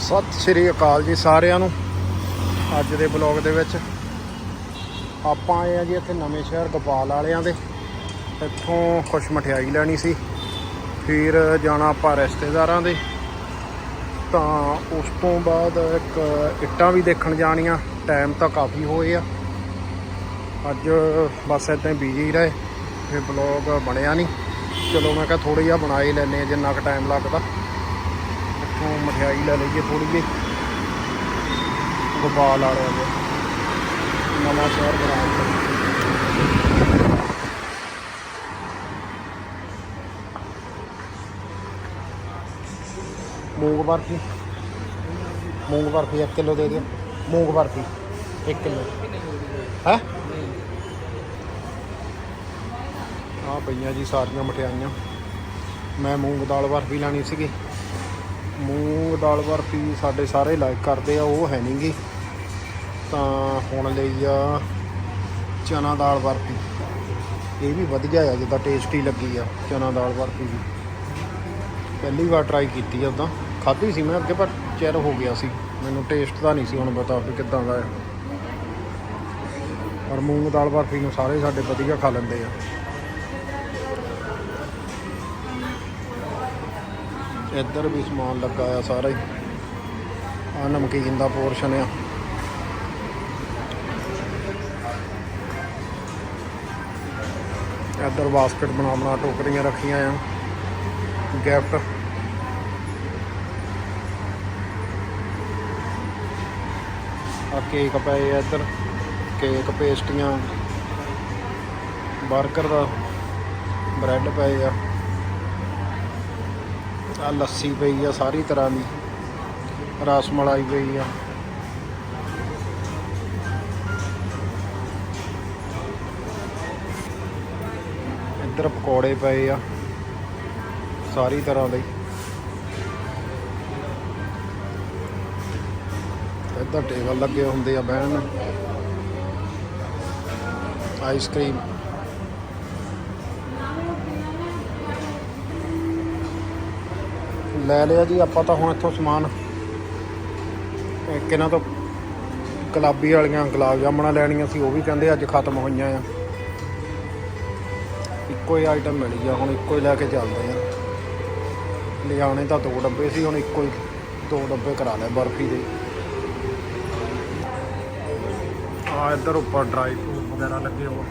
ਸਤਿ ਸ਼੍ਰੀ ਅਕਾਲ ਜੀ ਸਾਰਿਆਂ ਨੂੰ। ਅੱਜ ਦੇ ਬਲੌਗ ਦੇ ਵਿੱਚ ਆਪਾਂ ਆਏ ਆ ਜੀ ਇੱਥੇ ਨਵੇਂ ਸ਼ਹਿਰ ਗੋਪਾਲ ਵਾਲਿਆਂ ਦੇ। ਇੱਥੋਂ ਖੁਸ਼ ਮਠਿਆਈ ਲੈਣੀ ਸੀ। ਫਿਰ ਜਾਣਾ ਆਪਾਂ ਰਿਸ਼ਤੇਦਾਰਾਂ ਦੇ। ਤਾਂ ਉਸ ਤੋਂ ਬਾਅਦ ਇੱਕ ਇੱਟਾਂ ਵੀ ਦੇਖਣ ਜਾਣੀਆਂ। ਟਾਈਮ ਤਾਂ ਕਾਫੀ ਹੋਏ ਆ। ਅੱਜ ਬਸ ਇੱਦਾਂ ਹੀ ਬਿਜ਼ੀ ਰਹੇ। ਫਿਰ ਬਲੌਗ ਬਣਿਆ ਨਹੀਂ। ਚਲੋ ਮੈਂ ਕਿਹਾ ਥੋੜੀ ਜਿਹਾ ਬਣਾ ਹੀ ਲੈਨੇ ਆ ਜਿੰਨਾ ਕੁ ਟਾਈਮ ਲੱਗਦਾ। ਮਠਿਆਈ ਲੈ ਲਈਏ ਥੋੜੀ ਜਿਹੀ। ਗੋਪਾਲ ਵਾਲਿਆਂ ਦੇ। ਨਵਾਂ ਸ਼ਹਿਰ ਬਣਾ ਮੂੰਗ ਬਰਫੀ। ਮੂੰਗ ਬਰਫੀ 1 ਕਿਲੋ ਦੇ ਦਿਓ। ਮੂੰਗ ਬਰਫੀ 1 ਕਿਲੋ। ਹੈ? ਆ ਪਈਆਂ ਜੀ ਸਾਰੀਆਂ ਮਠਿਆਈਆਂ। ਮੈਂ ਮੂੰਗ ਦਾਲ ਬਰਫੀ ਲੈਣੀ ਸੀਗੀ। ਮੂੰਗ ਦਾਲ ਬਰਫੀ ਸਾਡੇ ਸਾਰੇ ਲਾਈਕ ਕਰਦੇ ਆ, ਉਹ ਹੈ ਨਹੀਂਗੀ ਤਾਂ ਹੁਣ ਲਈ ਆ ਚਨਾ ਦਾਲ ਬਰਫੀ। ਇਹ ਵੀ ਵਧੀਆ ਆ, ਜਿੱਦਾਂ ਟੇਸਟੀ ਲੱਗੀ ਆ, ਚਨਾ ਦਾਲ ਬਰਫੀ ਵੀ ਪਹਿਲੀ ਵਾਰ ਟਰਾਈ ਕੀਤੀ ਆ ਉਦਾਂ। ਖਾਧੀ ਸੀ ਮੈਂ ਅੱਗੇ, ਪਰ ਚਿਰ ਹੋ ਗਿਆ ਸੀ। ਮੈਨੂੰ ਟੇਸਟ ਦਾ ਨਹੀਂ ਸੀ ਹੁਣ ਪਤਾ ਵੀ ਕਿੱਦਾਂ ਦਾ ਹੈ ਪਰ ਮੂੰਗ ਦਾਲ ਬਰਫੀ ਨੂੰ ਸਾਰੇ ਸਾਡੇ ਵਧੀਆ ਖਾ ਲੈਂਦੇ ਆ। ਇੱਧਰ ਵੀ ਸਮਾਨ ਲੱਗਾ ਆ ਸਾਰਾ ਹੀ। ਆ ਨਮਕੀਨ ਦਾ ਪੋਰਸ਼ਨ ਆ। ਇੱਧਰ ਬਾਸਕਟ ਬਣਾ ਬਣਾ ਟੋਕਰੀਆਂ ਰੱਖੀਆਂ ਆ। ਗਿਫਟ। ਆ ਕੇਕ ਪਏ ਆ ਇੱਧਰ। ਕੇਕ ਪੇਸਟੀਆਂ। ਬਰਗਰ ਦਾ ਬ੍ਰੈਡ ਪਏ ਆ। ਆ ਲੱਸੀ ਪਈ ਆ ਸਾਰੀ ਤਰ੍ਹਾਂ ਦੀ। ਰਸ ਮਲਾਈ ਪਈ ਆ। ਇੱਧਰ ਪਕੌੜੇ ਪਏ ਆ। ਸਾਰੀ ਤਰ੍ਹਾਂ ਦੇ। ਇੱਧਰ ਟੇਬਲ ਲੱਗੇ ਹੁੰਦੇ ਆ ਬਹਿਣ। ਨੂੰ ਆਈਸਕ੍ਰੀਮ। ਲੈ ਲਿਆ ਜੀ, ਆਪਾਂ ਤਾਂ ਹੁਣ ਇੱਥੋਂ ਸਮਾਨ ਇੱਕ ਤੋਂ, ਗੁਲਾਬੀ ਵਾਲੀਆਂ ਗੁਲਾਬ ਜਾਮਣਾ ਲੈਣੀਆਂ ਸੀ, ਉਹ ਵੀ ਕਹਿੰਦੇ ਅੱਜ ਖਤਮ ਹੋਈਆਂ ਆ। ਇੱਕੋ ਹੀ ਆਈਟਮ ਮਿਲੀ ਆ, ਹੁਣ ਇੱਕੋ ਹੀ ਲੈ ਕੇ ਚੱਲਦੇ ਆ। ਲਿਆਣੇ ਤਾਂ ਦੋ ਡੱਬੇ ਸੀ, ਹੁਣ ਇੱਕੋ ਹੀ ਦੋ ਡੱਬੇ ਕਰਾ ਲਿਆ ਬਰਫੀ ਦੇ। ਆ ਇੱਧਰ ਉੱਪਰ ਡਰਾਈ ਫਰੂਟ ਵਗੈਰਾ ਲੱਗੇ ਹੋ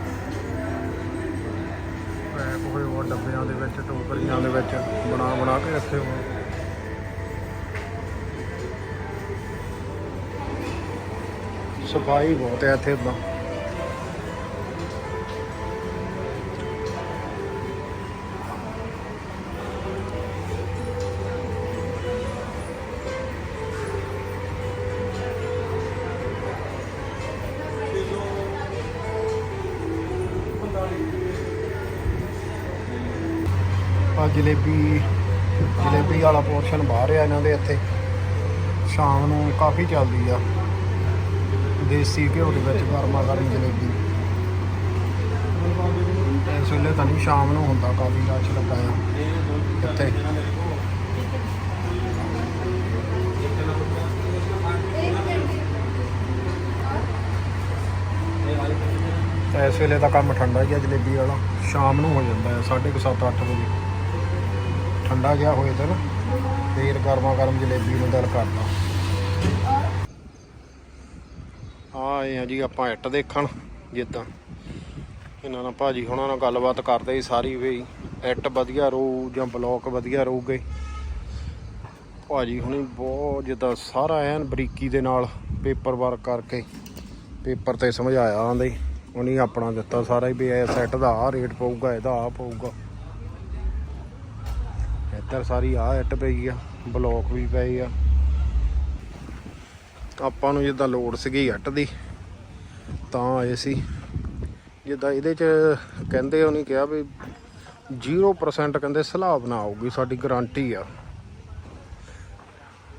ਪੈਕ ਹੋਏ ਹੋਰ ਡੱਬਿਆਂ ਦੇ ਵਿੱਚ, ਟੋਕਰੀਆਂ ਦੇ ਵਿੱਚ ਬਣਾ ਬਣਾ ਕੇ ਰੱਖੇ ਹੋ ਸਫ਼ਾਈ ਬਹੁਤ ਹੈ ਇੱਥੇ ਤਾਂ। ਆ ਜਲੇਬੀ ਜਲੇਬੀ ਵਾਲਾ ਪੋਰਸ਼ਨ ਬਾਹਰ ਆ ਇਹਨਾਂ ਦੇ ਇੱਥੇ। ਸ਼ਾਮ ਨੂੰ ਕਾਫੀ ਚੱਲਦੀ ਆ। ਦੇਸੀ ਘਿਓ ਦੇ ਵਿੱਚ ਗਰਮਾ ਗਰਮ ਜਲੇਬੀ। ਇਸ ਵੇਲੇ ਤਾਂ ਨਹੀਂ, ਸ਼ਾਮ ਨੂੰ ਹੁੰਦਾ ਕਾਫੀ ਰਸ਼ ਲੱਗਾ ਆ ਇੱਥੇ। ਤਾਂ ਇਸ ਵੇਲੇ ਤਾਂ ਕੰਮ ਠੰਡਾ ਹੀ ਜਲੇਬੀ ਵਾਲਾ। ਸ਼ਾਮ ਨੂੰ ਹੋ ਜਾਂਦਾ ਹੈ 7:30 8 ਵਜੇ। ਠੰਡਾ ਗਿਆ ਹੋਏ ਤਾਂ ਨਾ, ਫੇਰ ਗਰਮਾ ਗਰਮ ਜਲੇਬੀ ਨੂੰ ਦਿਲ ਕਰਦਾ। ਆਏ ਆ ਜੀ, ਆਪਾਂ ਇੱਟ ਦੇਖਣ ਜਿੱਦਾਂ। ਇਹਨਾਂ ਨਾਲ ਭਾਜੀ ਹੁਣਾਂ ਨਾਲ ਗੱਲਬਾਤ ਕਰਦੇ ਸੀ ਸਾਰੀ ਵੀ। ਇੱਟ ਵਧੀਆ ਰਹੂ ਜਾਂ ਬਲੌਕ ਵਧੀਆ ਰਹੂਗੇ ਭਾਜੀ ਹੁਣੀ ਬਹੁਤ ਜਿੱਦਾਂ ਸਾਰਾ ਐਨ ਬਰੀਕੀ ਦੇ ਨਾਲ ਪੇਪਰ ਵਰਕ ਕਰਕੇ ਪੇਪਰ ਤੇ ਸਮਝਾਇਆ ਆਂਦੇ। ਉਹਨੇ ਆਪਣਾ ਦਿੱਤਾ ਸਾਰਾ ਹੀ ਵੀ ਇਹ ਸੈੱਟ ਦਾ ਆ ਰੇਟ ਪਊਗਾ, ਇਹਦਾ ਆ ਪਊਗਾ। ਇੱਧਰ ਸਾਰੀ ਆ ਇੱਟ ਪਈ ਆ, ਬਲੌਕ ਵੀ ਪਈ ਆ। ਆਪਾਂ ਨੂੰ ਜਿੱਦਾਂ ਲੋਡ ਸੀਗੀ ਇੱਟ ਦੀ, ਤਾਂ ਆਏ ਸੀ। ਜਿੱਦਾਂ ਇਹਦੇ ਚ ਕਹਿੰਦੇ ਉਹਨੇ ਕਿਹਾ ਵੀ 0% ਕਹਿੰਦੇ ਸਲਾਬ ਨਾ ਆਊਗੀ, ਸਾਡੀ ਗਾਰੰਟੀ ਆ।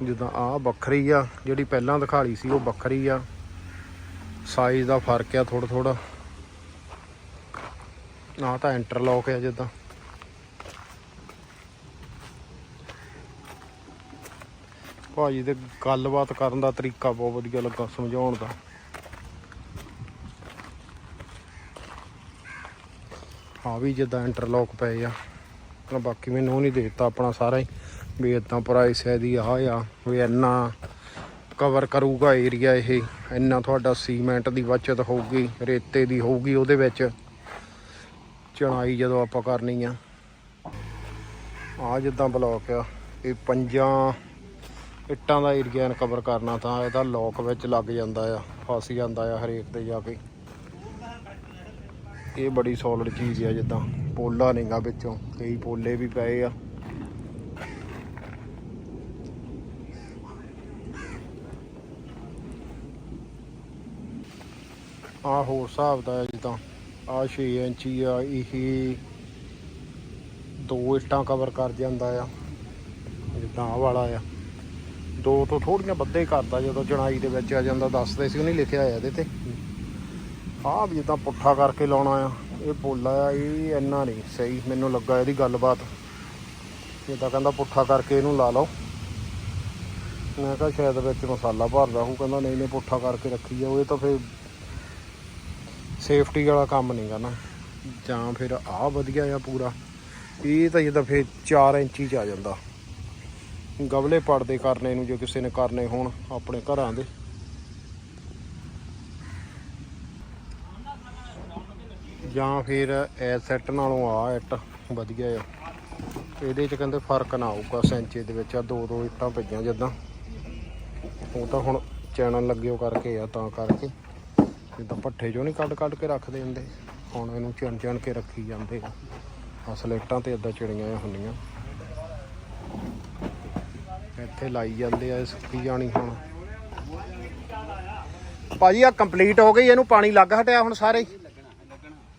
ਜਿੱਦਾਂ ਆ ਵੱਖਰੀ ਆ, ਜਿਹੜੀ ਪਹਿਲਾਂ ਦਿਖਾਲੀ ਸੀ ਉਹ ਵੱਖਰੀ ਆ। ਸਾਈਜ਼ ਦਾ ਫ਼ਰਕ ਆ ਥੋੜਾ ਥੋੜਾ ਆ ਤਾਂ ਇੰਟਰਲੌਕ ਆ ਜਿੱਦਾਂ। ਭਾਜੀ ਦੇ ਗੱਲਬਾਤ ਕਰਨ ਦਾ ਤਰੀਕਾ ਬਹੁਤ ਵਧੀਆ ਲੱਗਾ ਸਮਝਾਉਣ ਦਾ। ਹਾਂ ਵੀ ਜਿੱਦਾਂ ਇੰਟਰਲੌਕ ਪਏ ਆ, ਤਾਂ ਬਾਕੀ ਮੈਨੂੰ ਨਹੀਂ ਦੇ ਦਿੱਤਾ ਆਪਣਾ ਸਾਰਾ ਹੀ, ਵੀ ਇਦਾਂ ਪ੍ਰਾਈਸ ਹੈ ਦੀ ਆਹ ਆ, ਵੀ ਇੰਨਾ ਕਵਰ ਕਰੂਗਾ ਏਰੀਆ ਇਹ, ਇੰਨਾ ਤੁਹਾਡਾ ਸੀਮੈਂਟ ਦੀ ਬਚਤ ਹੋਊਗੀ, ਰੇਤੇ ਦੀ ਹੋਊਗੀ ਉਹਦੇ ਵਿੱਚ ਚਣਾਈ ਜਦੋਂ ਆਪਾਂ ਕਰਨੀ ਆ। ਆ ਜਿੱਦਾਂ ਬਲੌਕ ਆ, ਇਹ ਪੰਜਾਂ ਇੱਟਾਂ ਦਾ ਏਰੀਆ ਕਵਰ ਕਰਨਾ ਤਾਂ ਇਹਦਾ ਲੋਕ ਵਿੱਚ ਲੱਗ ਜਾਂਦਾ ਆ, ਫਸ ਜਾਂਦਾ ਆ ਹਰੇਕ ਤੇ ਜਾ ਕੇ। ਇਹ ਬੜੀ ਸੋਲਿਡ ਚੀਜ਼ ਆ ਜਿੱਦਾਂ, ਪੋਲਾ ਨਹੀਂਗਾ ਵਿੱਚੋਂ, ਕਈ ਪੋਲੇ ਵੀ ਪਏ ਆ। ਆ ਹੋਰ ਹਿਸਾਬ ਦਾ ਆ ਜਿੱਦਾਂ ਆ 6 ਇੰਚੀ ਆ, ਇਹ ਦੋ ਇੱਟਾਂ ਕਵਰ ਕਰ ਜਾਂਦਾ ਆ, ਜਿੱਦਾਂ ਆਹ ਵਾਲਾ ਆ। ਦੋ ਤੋਂ ਥੋੜੀਆਂ ਵੱਧੇ ਕਰਦਾ ਜਦੋਂ ਚਣਾਈ ਦੇ ਵਿੱਚ ਆ ਜਾਂਦਾ, ਦੱਸਦੇ ਸੀ, ਉਹਨੇ ਲਿਖਿਆ ਆ ਇਹਦੇ ਤੇ। ਆਹ ਵੀ ਜਿੱਦਾਂ ਪੁੱਠਾ ਕਰਕੇ ਲਾਉਣਾ ਆ, ਇਹ ਬੋਲਾ ਆ ਇਹ ਇੰਨਾ ਨਹੀਂ, ਸਹੀ, ਮੈਨੂੰ ਲੱਗਾ ਇਹਦੀ ਗੱਲਬਾਤ। ਜਿੱਦਾਂ ਕਹਿੰਦਾ ਪੁੱਠਾ ਕਰਕੇ ਇਹਨੂੰ ਲਾ ਲਓ। ਮੈਂ ਕਿਹਾ ਸ਼ਾਇਦ ਵਿੱਚ ਮਸਾਲਾ ਭਰਦਾ ਉਹ ਕਹਿੰਦਾ ਨਹੀਂ ਨਹੀਂ, ਪੁੱਠਾ ਕਰਕੇ ਰੱਖੀ ਜਾਓ, ਇਹ ਤਾਂ ਫਿਰ ਸੇਫਟੀ ਵਾਲਾ ਕੰਮ ਨਹੀਂ ਕਰਨਾ। ਜਾਂ ਫਿਰ ਆਹ ਵਧੀਆ ਆ ਪੂਰਾ, ਇਹ ਤਾਂ ਜਿੱਦਾਂ ਫਿਰ 4 ਇੰਚੀ ਚ ਆ ਜਾਂਦਾ। ਗਵਲੇ ਪੜਦੇ ਕਰਨੇ ਨੂੰ ਜੇ ਕਿਸੇ ਨੇ ਕਰਨੇ ਹੋਣ ਆਪਣੇ ਘਰਾਂ ਦੇ। ਜਾਂ ਫਿਰ ਐ ਸੈੱਟ ਨਾਲੋਂ ਆ ਇੱਟ ਵਧੀਆ ਆ। ਇਹਦੇ ਚ ਕਹਿੰਦੇ ਫ਼ਰਕ ਨਾ ਆਊਗਾ ਸੈਂਚੇ ਦੇ ਵਿੱਚ, ਆ ਦੋ ਦੋ ਇੱਟਾਂ ਪਈਆਂ ਜਿੱਦਾਂ। ਉਹ ਤਾਂ ਹੁਣ ਚੈਨਲ ਲੱਗਿਓ ਕਰਕੇ ਆ ਤਾਂ ਕਰਕੇ। ਜਿੱਦਾਂ ਪੱਠੇ ਚੋਂ ਨਹੀਂ ਕੱਢ ਕੱਢ ਕੇ ਰੱਖਦੇ ਹੁੰਦੇ। ਹੁਣ ਇਹਨੂੰ ਚਿਣ ਚਿਣ ਕੇ ਰੱਖੀ ਜਾਂਦੇ ਆ। ਅਸਲ ਇੱਟਾਂ ਤੇ ਇਦਾਂ ਚਿੜੀਆਂ ਹੁੰਦੀਆਂ ਇੱਥੇ ਲਾਈ ਜਾਂਦੇ ਆ ਇਹ ਸੁੱਕੀ ਜਾਣੀ ਹੁਣ। ਭਾਜੀ ਆ ਕੰਪਲੀਟ ਹੋ ਗਈ ਇਹਨੂੰ ਪਾਣੀ ਲੱਗ ਹਟਿਆ ਹੁਣ ਸਾਰੇ ਹੀ?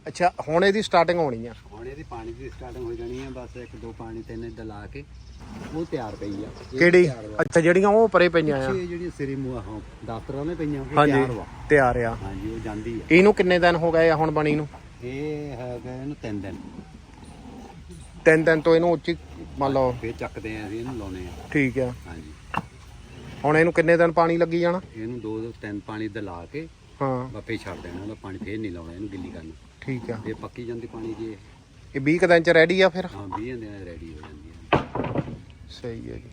ਅੱਛਾ ਹੁਣ ਇਹਦੀ ਸਟਾਰਟਿੰਗ ਹੋਣੀ ਆ। ਹੁਣ ਇਹਦੀ ਪਾਣੀ ਦੀ ਸਟਾਰਟਿੰਗ ਹੋ ਜਾਣੀ ਹੈ ਬਸ ਇੱਕ ਦੋ ਪਾਣੀ ਤਿੰਨ ਏਦਾਂ ਲਾ ਕੇ ਉਹ ਤਿਆਰ ਪਈ ਆ। ਇਹ ਕਿਹੜੀ? ਤਿਆਰ ਵਾ। ਅੱਛਾ ਜਿਹੜੀਆਂ ਉਹ ਪਰੇ ਪਈਆਂ ਆ। ਪਿੱਛੇ ਜਿਹੜੀ ਸਿਰੀ ਮੂਆ ਹਾਂ ਦਫ਼ਤਰਾਂ ਨੇ ਪਈਆਂ ਉਹ ਹਾਂਜੀ ਤਿਆਰ ਵਾ। ਤਿਆਰ ਆ। ਹਾਂਜੀ ਉਹ ਜਾਂਦੀ ਆ। ਇਹਨੂੰ ਕਿੰਨੇ ਦਿਨ ਹੋ ਗਏ ਆ ਹੁਣ ਬਣੀ ਨੂੰ? ਇਹ ਹੈਗਾ ਇਹਨੂੰ ਤਿੰਨ ਦਿਨ। ਤਿੰਨ ਦਿਨ ਤੋਂ ਇਹਨੂੰ ਉੱਚੀ ਮੰਨ ਲਓ। ਫੇਰ ਚੱਕਦੇ ਆ ਅਸੀਂ ਇਹਨੂੰ ਲਾਉਨੇ ਆ। ਠੀਕ ਆ। ਹਾਂਜੀ। ਹੁਣ ਇਹਨੂੰ ਕਿੰਨੇ ਦਿਨ ਪਾਣੀ ਲੱਗੀ ਜਾਣਾ? ਇਹਨੂੰ ਦੋ ਦੋ ਤਿੰਨ ਪਾਣੀ ਦਾ ਲਾ ਕੇ ਹਾਂ। ਵਾਪੇ ਛੱਡ ਦੇਣਾ ਉਹਦਾ ਪਾਣੀ ਫੇਰ ਨਹੀਂ ਲਾਉਣਾ ਇਹਨੂੰ ਗਿੱਲੀ ਕਰਨਾ। ਠੀਕ ਆ। ਇਹ ਪੱਕੀ ਜਾਂਦੀ ਪਾਣੀ ਜੇ ਇਹ। 20 ਕੁ ਦਿਨ ਚ ਰੈਡੀ ਆ ਫਿਰ? ਹਾਂ 20 ਦਿਨਾਂ ਰੈਡੀ ਹੋ ਜਾਂਦੀ ਹੈ ਸਹੀ ਹੈ ਜੀ।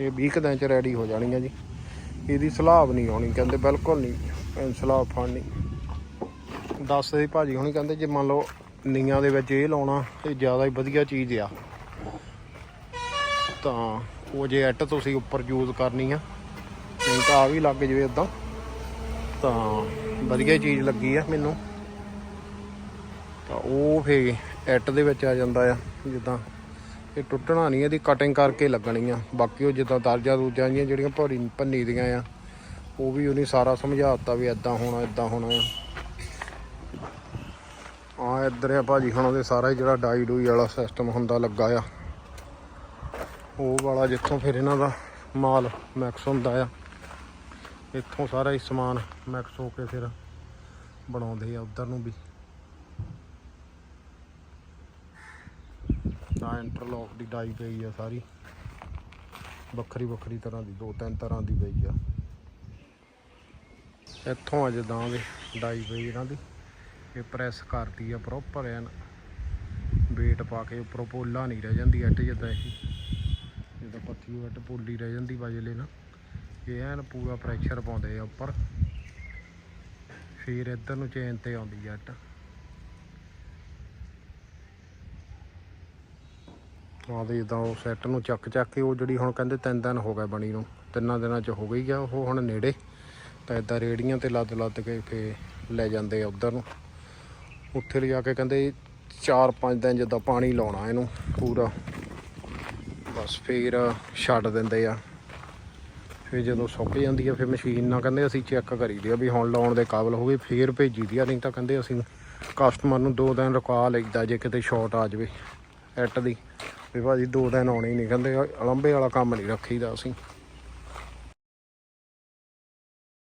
ਇਹ 20 ਕੁ ਦਿਨ ਚ ਰੈਡੀ ਹੋ ਜਾਣੀ ਆ ਜੀ। ਇਹਦੀ ਸਲਾਬ ਨਹੀਂ ਆਉਣੀ ਕਹਿੰਦੇ ਬਿਲਕੁਲ ਨਹੀਂ ਸਲਾਬ ਫੜਨੀ। ਦੱਸਦੇ ਸੀ ਭਾਜੀ ਹੁਣੀ ਕਹਿੰਦੇ ਜੇ ਮੰਨ ਲਓ ਨੀਆਂ ਦੇ ਵਿੱਚ ਇਹ ਲਾਉਣਾ ਇਹ ਜ਼ਿਆਦਾ ਹੀ ਵਧੀਆ ਚੀਜ਼ ਆ। ਤਾਂ ਉਹ ਜੇ ਐਟ ਤੁਸੀਂ ਉੱਪਰ ਯੂਜ਼ ਕਰਨੀ ਆ, ਨਹੀਂ ਤਾਂ ਆ ਵੀ ਲੱਗ ਜਵੇ ਇਦਾਂ ਤਾਂ ਵਧੀਆ ਚੀਜ਼ ਲੱਗੀ ਆ ਮੈਨੂੰ। ਤਾਂ ਉਹ ਫੇ ਐਟ ਦੇ ਵਿੱਚ ਆ ਜਾਂਦਾ ਆ, ਜਿੱਦਾਂ ਇਹ ਟੁੱਟਣਾ ਨਹੀਂ, ਇਹਦੀ ਕਟਿੰਗ ਕਰਕੇ ਲੱਗਣੀ ਆ। ਬਾਕੀ ਉਹ ਜਿੱਦਾਂ ਦਰਜਾ ਦੂਜਾ ਜੀਆਂ ਜਿਹੜੀਆਂ ਭਰੀ ਭੰਨੀ ਦੀਆਂ ਆ, ਉਹ ਵੀ ਉਹਨੇ ਸਾਰਾ ਸਮਝਾਤਾ ਵੀ ਐਦਾਂ ਹੋਣਾ ਐਦਾਂ ਹੋਣਾ ਆ। ਆ ਇੱਧਰ ਆ ਭਾਜੀ ਹੁਣ ਉਹਦੇ ਸਾਰਾ ਹੀ ਜਿਹੜਾ ਡਾਈ ਡੂਈ ਵਾਲਾ ਸਿਸਟਮ ਹੁੰਦਾ ਲੱਗਾ ਆ। ਉਹ ਵਾਲਾ ਜਿੱਥੋਂ ਫਿਰ ਇਹਨਾਂ ਦਾ ਮਾਲ ਮੈਕਸ ਹੁੰਦਾ ਆ। ਇੱਥੋਂ ਸਾਰਾ ਹੀ ਸਮਾਨ ਮੈਕਸ ਹੋ ਕੇ ਫਿਰ ਬਣਾਉਂਦੇ ਆ ਉਧਰ ਨੂੰ ਵੀ। ਤਾਂ ਇੰਟਰਲੌਕ ਦੀ ਡਾਈ ਪਈ ਆ ਸਾਰੀ। ਵੱਖਰੀ ਵੱਖਰੀ ਤਰ੍ਹਾਂ ਦੀ, ਦੋ ਤਿੰਨ ਤਰ੍ਹਾਂ ਦੀ ਪਈ ਆ। ਇੱਥੋਂ ਆ ਜਿੱਦਾਂ ਦੇ ਡਾਈ ਪਈ ਇਹਨਾਂ ਦੀ। ਇਹ ਪ੍ਰੈਸ ਕਰਦੀ ਆ ਪ੍ਰੋਪਰ ਐਨ। ਵੇਟ ਪਾ ਕੇ ਉੱਪਰੋਂ ਪੋਲਾ ਨਹੀਂ ਰਹਿ ਜਾਂਦੀ ਐਟ ਜਿੱਦਾਂ ਇਹ। ਜਿੱਦਾਂ ਪੱਤੀ ਵੱਟ ਪੋਲੀ ਰਹਿ ਜਾਂਦੀ ਬਾਜਲੇ ਨਾ। ਇਹ ਐਨ ਪੂਰਾ ਪ੍ਰੈਸ਼ਰ ਪਾਉਂਦੇ ਆ ਉੱਪਰ। ਫਿਰ ਇੱਧਰ ਨੂੰ ਚੇਨ ਤੇ ਆਉਂਦੀ ਆ ਇੱਟ ਆ ਦੇ ਜਿੱਦਾਂ ਉਹ ਸੈੱਟ ਨੂੰ ਚੱਕ ਚੱਕ ਕੇ ਉਹ ਜਿਹੜੀ ਹੁਣ ਕਹਿੰਦੇ ਤਿੰਨ ਦਿਨ ਹੋ ਗਏ ਬਣੀ ਨੂੰ। ਤਿੰਨਾਂ ਦਿਨਾਂ ਚ ਹੋ ਗਈ ਆ, ਉਹ ਹੁਣ ਨੇੜੇ। ਤਾਂ ਇਦਾਂ ਰੇੜੀਆਂ ਤੇ ਲੱਦ ਲੱਦ ਕੇ ਫੇ ਲੈ ਜਾਂਦੇ ਆ ਉਧਰ ਨੂੰ। ਉੱਥੇ ਲਿਜਾ ਕੇ ਕਹਿੰਦੇ 4-5 ਦਿਨ ਜਿੱਦਾਂ ਪਾਣੀ ਲਾਉਣਾ ਇਹਨੂੰ ਪੂਰਾ। ਬਸ ਫੇਰ ਛੱਡ ਦਿੰਦੇ ਆ। ਫਿਰ ਜਦੋਂ ਸੁੱਕ ਜਾਂਦੀ ਆ, ਫਿਰ ਮਸ਼ੀਨ ਨਾਲ ਕਹਿੰਦੇ ਅਸੀਂ ਚੈੱਕ ਕਰੀਦੀ ਆ ਵੀ ਹੁਣ ਲਾਉਣ ਦੇ ਕਾਬਲ ਹੋ ਗਈ ਫੇਰ ਭੇਜੀ ਦੀ ਆ, ਨਹੀਂ ਤਾਂ ਕਹਿੰਦੇ ਅਸੀਂ ਕਸਟਮਰ ਨੂੰ ਦੋ ਦਿਨ ਰੁਕਾ ਲਈਦਾ ਜੇ ਕਿਤੇ ਸ਼ਾਰਟ ਆ ਜਾਵੇ ਐਟ ਦੀ। ਵੀ ਭਾਜੀ ਦੋ ਦਿਨ ਆਉਣੇ ਨਹੀਂ, ਕਹਿੰਦੇ ਅਲੰਬੇ ਵਾਲਾ ਕੰਮ ਨਹੀਂ ਰੱਖੀਦਾ ਅਸੀਂ।